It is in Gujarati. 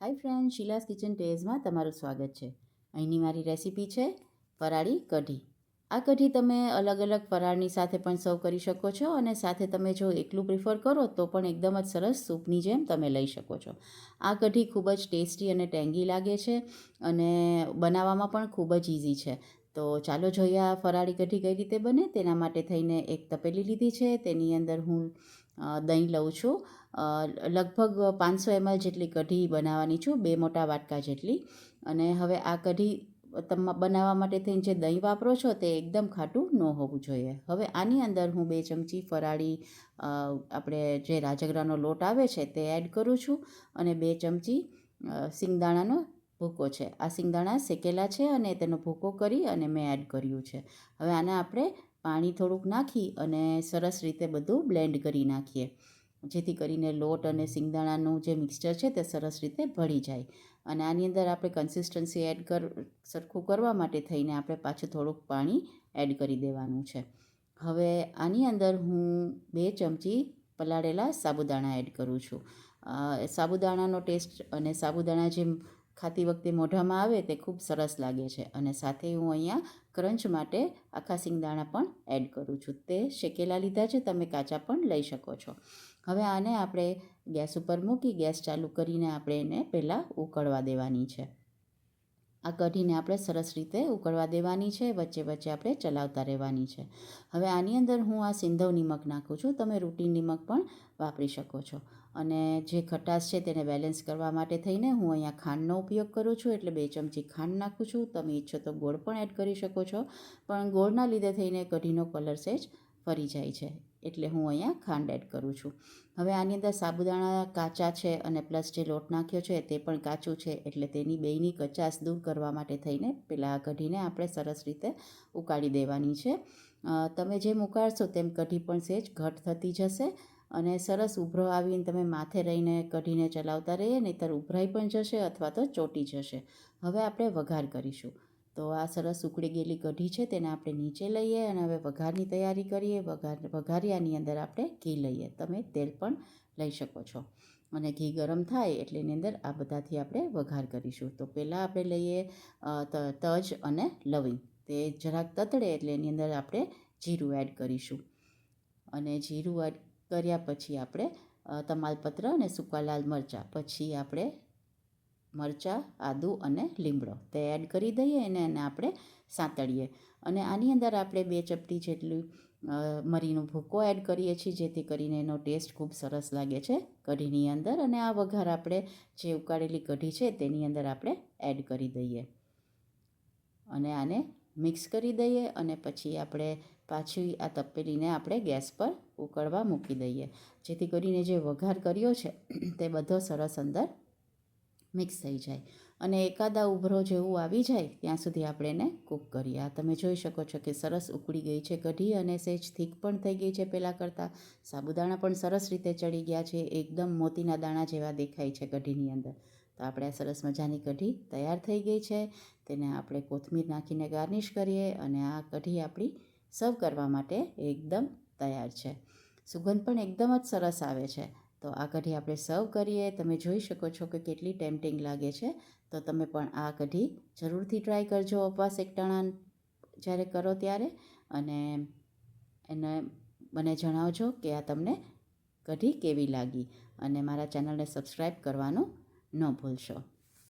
હાય ફ્રેન્ડ, શીલાસ કિચન ટેઝમાં તમારું સ્વાગત છે. અહીંની મારી રેસીપી છે ફરાળી કઢી. આ કઢી તમે અલગ અલગ ફરાળની સાથે પણ સર્વ કરી શકો છો અને સાથે તમે જો એકલું પ્રિફર કરો તો પણ એકદમ જ સરસ સૂપની જેમ તમે લઈ શકો છો. આ કઢી ખૂબ જ ટેસ્ટી અને ટેંગી લાગે છે અને બનાવવામાં પણ ખૂબ જ ઇઝી છે. તો ચાલો જોઈએ આ ફરાળી કઢી કઈ રીતે બને. તેના માટે થઈને એક તપેલી લીધી છે. તેની અંદર હું દહીં લઉં છું. લગભગ પાંચસો એમએલ જેટલી કઢી બનાવવાની છું, બે મોટા વાટકા જેટલી. અને હવે આ કઢી તમે, બનાવવા માટે થઈને જે દહીં વાપરો છો તે એકદમ ખાટું ન હોવું જોઈએ. હવે આની અંદર હું બે ચમચી ફરાળી આપણે જે રાજગરાનો લોટ આવે છે તે એડ કરું છું અને બે ચમચી સિંગદાણાનો ભૂકો છે. આ સિંગદાણા શેકેલા છે અને તેનો ભૂકો કરી અને મેં એડ કર્યું છે. હવે આને આપણે પાણી થોડુંક નાખી અને સરસ રીતે બધું બ્લેન્ડ કરી નાખીએ. જેથી કરીને લોટ અને સિંગદાણાનું જે મિક્સચર છે તે સરસ રીતે ભળી જાય. અને આની અંદર આપણે કન્સિસ્ટન્સી એડ કર, સરખું કરવા માટે થઈને આપણે પાછું થોડુંક પાણી એડ કરી દેવાનું છે. હવે આની અંદર હું બે ચમચી પલાળેલા સાબુદાણા એડ કરું છું. સાબુદાણાનો ટેસ્ટ અને સાબુદાણા જે ખાતી વખતે મોઢામાં આવે તે ખૂબ સરસ લાગે છે અને સાથે હું અહીંયા ક્રંચ માટે આખા સિંગદાણા પણ એડ કરું છું. તે શેકેલા લીધા છે, તમે કાચા પણ લઈ શકો છો. હવે આને આપણે ગેસ ઉપર મૂકી ગેસ ચાલુ કરીને આપણે એને પહેલાં ઉકળવા દેવાની છે. આ કઢીને આપણે સરસ રીતે ઉકળવા દેવાની છે, વચ્ચે વચ્ચે આપણે ચલાવતા રહેવાની છે. હવે આની અંદર હું આ સિંધવ નિમક નાખું છું. તમે રૂટીન નિમક પણ વાપરી શકો છો. અને જે ખટાશ છે તેને બેલેન્સ કરવા માટે થઈને હું અહીંયા ખાંડનો ઉપયોગ કરું છું. એટલે બે ચમચી ખાંડ નાખું છું. તમે ઈચ્છો તો ગોળ પણ એડ કરી શકો છો. પણ ગોળના લીધે થઈને કઢીનો કલર સેજ ફરી જાય છે. એટલે હું અહીંયા ખાંડ એડ કરું છું. હવે આની અંદર સાબુદાણા કાચા છે અને પ્લસ જે લોટ નાખ્યો છે તે પણ કાચું છે. એટલે તેની બેયની કચાશ દૂર કરવા માટે થઈને પહેલાં કઢીને આપણે સરસ રીતે ઉકાળી દેવાની છે. તમે જેમ ઉકાળશો તેમ કઢી પણ સેજ ઘટ થતી જશે. અને સરસ ઉભરો આવીને તમે માથે રહીને, કઢીને ચલાવતા રહીએ, નહીંતર ઉભરાઈ પણ જશે અથવા તો ચોટી જશે. હવે આપણે વઘાર કરીશું. તો આ સરસ ઉકળી ગયેલી કઢી છે, તેને આપણે નીચે લઈએ અને હવે વઘારની તૈયારી કરીએ. વઘાર, વઘારિયાની અંદર આપણે ઘી લઈએ. તમે તેલ પણ લઈ શકો છો. અને ઘી ગરમ થાય એટલે એની અંદર આ બધાથી આપણે વઘાર કરીશું. તો પહેલાં આપણે લઈએ તજ અને લવિંગ. તે જરાક તતડે એટલે એની અંદર આપણે જીરું એડ કરીશું. અને જીરું એડ કર્યા પછી આપણે તમાલપત્ર અને સૂકા લાલ મરચાં, પછી આપણે મરચાં, આદું અને લીમડો તે એડ કરી દઈએ અને એને આપણે સાંતળીએ. અને આની અંદર આપણે બે ચપટી જેટલું મરીનો ભૂકો એડ કરીએ છીએ, જેથી કરીને એનો ટેસ્ટ ખૂબ સરસ લાગે છે કઢીની અંદર. અને આ વઘાર આપણે જે ઉકાળેલી કઢી છે તેની અંદર આપણે એડ કરી દઈએ. અને આને મિક્સ કરી દઈએ અને પછી આપણે પાછી આ તપેલીને આપણે ગેસ પર ઉકળવા મૂકી દઈએ. જેથી કરીને જે વઘાર કર્યો છે, તે બધો સરસ અંદર મિક્સ થઈ જાય. અને એકાદા ઉભરો જેવું આવી જાય, ત્યાં સુધી આપણે એને કૂક કરીએ. આ તમે જોઈ શકો છો કે સરસ ઉકળી ગઈ છે કઢી અને સહેજ થીક પણ થઈ ગઈ છે પહેલાં કરતાં. સાબુદાણા પણ સરસ રીતે ચડી ગયા છે, એકદમ મોતીના દાણા જેવા દેખાય છે કઢીની અંદર. તો આપણે આ સરસ મજાની કઢી તૈયાર થઈ ગઈ છે. તેને આપણે કોથમીર નાખીને ગાર્નિશ કરીએ અને આ કઢી આપણી સર્વ કરવા માટે એકદમ તૈયાર છે. સુગંધ પણ એકદમ જ સરસ આવે છે. તો આ કઢી આપણે સર્વ કરીએ, તમે જોઈ શકો છો કે કેટલી ટેમ્પટિંગ લાગે છે. તો તમે પણ આ કઢી જરૂરથી ટ્રાય કરજો ઉપવાસ એકટાણા જ્યારે કરો ત્યારે. અને એને મને જણાવજો કે આ તમને કઢી કેવી લાગી. અને મારા ચેનલને સબસ્ક્રાઈબ કરવાનું ન ભૂલશો.